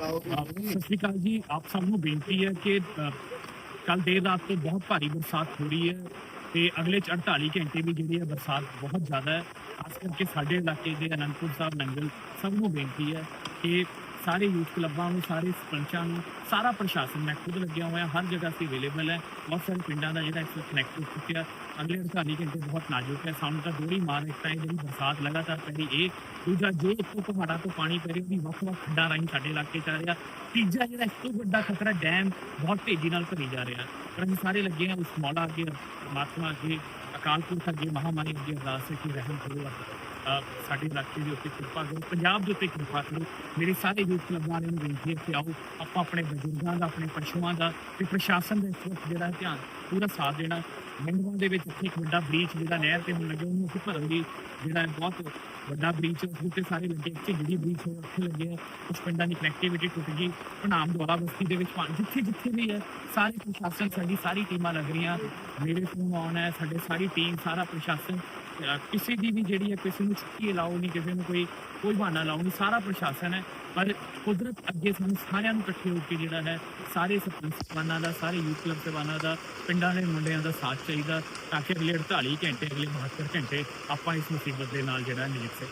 ਸਤਿ ਸ਼੍ਰੀ ਅਕਾਲ ਜੀ। ਆਪ ਸਭ ਨੂੰ ਬੇਨਤੀ ਹੈ ਕਿ ਕੱਲ ਦੇਰ ਰਾਤ ਤੋਂ ਬਹੁਤ ਭਾਰੀ ਬਰਸਾਤ ਹੋ ਰਹੀ ਹੈ ਤੇ ਅਗਲੇ 'ਚ 48 ਘੰਟੇ ਵੀ ਜਿਹੜੀ ਹੈ ਬਰਸਾਤ ਬਹੁਤ ਜ਼ਿਆਦਾ ਹੈ। ਖਾਸ ਕਰਕੇ ਸਾਡੇ ਇਲਾਕੇ ਦੇ ਅਨੰਦਪੁਰ ਸਾਹਿਬ, ਨੰਗਲ ਸਭ ਨੂੰ ਬੇਨਤੀ ਹੈ ਕਿ ਸਾਰੇ ਯੂਥ ਕਲੱਬਾਂ ਨੂੰ, ਸਾਰੇ ਸਰਪੰਚਾਂ ਨੂੰ, ਸਾਰਾ ਪ੍ਰਸ਼ਾਸਨ ਮੈਂ ਖੁਦ ਲੱਗਿਆ ਹੋਇਆ, ਹਰ ਜਗ੍ਹਾ ਤੇ ਅਵੇਲੇਬਲ ਹੈ। ਬਹੁਤ ਸਾਰੇ ਪਿੰਡਾਂ ਦਾ ਜਿਹੜਾ ਇਸ ਵਕਤ ਕਨੈਕਟ ਹੋ ਚੁੱਕਿਆ। ਅਗਲੇ 48 ਘੰਟੇ ਬਹੁਤ ਨਾਜ਼ੁਕ ਹੈ। ਸਾਨੂੰ ਤਾਂ ਦੋੜੀ ਮਾਰ ਇੱਕ ਤਾਂ ਜਿਹੜੀ ਬਰਸਾਤ ਲਗਾਤਾਰ ਪੈ ਰਹੀ ਇਹ ਦੂਜਾ ਜੋ ਇੱਥੋਂ ਪਹਾੜਾਂ ਤੋਂ ਪਾਣੀ ਪੈ ਰਿਹਾ, ਉਹਦੀ ਵੱਖ ਵੱਖ ਖੱਡਾਂ ਰਾਹੀਂ ਸਾਡੇ ਇਲਾਕੇ ਚ ਆ ਰਿਹਾ। ਤੀਜਾ ਜਿਹੜਾ ਇਸ ਤੋਂ ਵੱਡਾ ਖਤਰਾ ਡੈਮ ਬਹੁਤ ਤੇਜ਼ੀ ਨਾਲ ਭਰੀ ਜਾ ਰਿਹਾ। ਪਰ ਅਸੀਂ ਸਾਰੇ ਲੱਗੇ ਹਾਂ, ਉਸ ਮੌਲਾ ਅੱਗੇ, ਪਰਮਾਤਮਾ ਅੱਗੇ, ਅਕਾਲ ਪੁਰਖ ਅੱਗੇ, ਮਹਾਮਾਰੀ ਅੱਗੇ ਅਰਦਾਸ ਹੈ ਕਿ ਰਹਿਮ ਕਰੋ ਅਹ ਸਾਡੇ ਇਲਾਕੇ ਦੇ ਉੱਤੇ ਕਿਰਪਾ ਕਰੋ, ਪੰਜਾਬ ਦੇ ਉੱਤੇ ਕਿਰਪਾ ਕਰੋ। ਮੇਰੇ ਸਾਰੇ ਯੂਥ ਕਲੱਬਾਂ ਨੂੰ ਬੇਨਤੀ ਹੈ ਕਿ ਆਓ, ਆਪਾਂ ਆਪਣੇ ਬਜ਼ੁਰਗਾਂ ਦਾ, ਆਪਣੇ ਪਸ਼ੂਆਂ ਦਾ ਤੇ ਪ੍ਰਸ਼ਾਸਨ ਦੇ ਇਸ ਜਿਹੜਾ ਧਿਆਨ ਪੂਰਾ ਸਾਥ ਦੇਣਾ। ਮੰਡਵਾਂ ਦੇ ਵਿੱਚ ਇੱਥੇ ਇੱਕ ਵੱਡਾ ਬ੍ਰੀਚ ਜਿਹੜਾ ਨਹਿਰ ਤੇ ਹੁਣ ਲੱਗਿਆ, ਉਹਨੂੰ ਅਸੀਂ ਭਰਨ ਲਈ ਜਿਹੜਾ ਹੈ ਬਹੁਤ ਵੱਡਾ ਬ੍ਰੀਚ ਉਸ ਉੱਤੇ ਸਾਰੇ ਲੱਗੇ ਇੱਥੇ ਜਿਹੜੀ ਬ੍ਰੀਚ ਹੋ, ਉੱਥੇ ਲੱਗੇ ਆ। ਕੁਝ ਪਿੰਡਾਂ ਦੀ ਕਨੈਕਟੀਵਿਟੀ ਟੁੱਟ ਗਈ ਭਨਾਮ ਦੁਆਰਾ ਬਸਤੀ ਦੇ ਵਿੱਚ ਪਾਣੀ ਜਿੱਥੇ ਜਿੱਥੇ ਵੀ ਹੈ, ਸਾਰੇ ਪ੍ਰਸ਼ਾਸਨ, ਸਾਡੀ ਸਾਰੀ ਟੀਮਾਂ ਲੱਗ ਰਹੀਆਂ। ਮੇਰੇ ਫੋਨ ਆਨ ਹੈ, ਸਾਡੇ ਸਾਰੀ ਟੀਮ ਸਾਰਾ ਪ੍ਰਸ਼ਾਸਨ ਕਿਸੇ ਦੀ ਵੀ ਜਿਹੜੀ ਹੈ ਕਿਸੇ ਨੂੰ ਛੁੱਟੀ ਲਾਓ ਨਹੀਂ ਕਿਸੇ ਨੂੰ ਕੋਈ ਕੋਈ ਬਹਾਨਾ ਲਾਓ ਨਹੀਂ ਸਾਰਾ ਪ੍ਰਸ਼ਾਸਨ ਹੈ। ਪਰ ਕੁਦਰਤ ਅੱਗੇ ਸਾਨੂੰ ਸਾਰਿਆਂ ਨੂੰ ਇਕੱਠੇ ਹੋ ਕੇ ਜਿਹੜਾ ਹੈ, ਸਾਰੇ ਸਰਪੰਚ ਸਭਾਨਾਂ ਦਾ, ਸਾਰੇ ਯੂਥ ਕਲੱਬ ਸਭਾਨਾਂ ਦਾ, ਪਿੰਡਾਂ ਦੇ ਮੁੰਡਿਆਂ ਦਾ ਸਾਥ ਚਾਹੀਦਾ, ਤਾਂ ਕਿ ਅਗਲੇ 48 ਘੰਟੇ, ਅਗਲੇ 72 ਘੰਟੇ ਆਪਾਂ ਇਸ ਮੁਸੀਬਤ ਦੇ ਨਾਲ ਜਿਹੜਾ ਨਜਿੱਠ ਸਕੀਏ।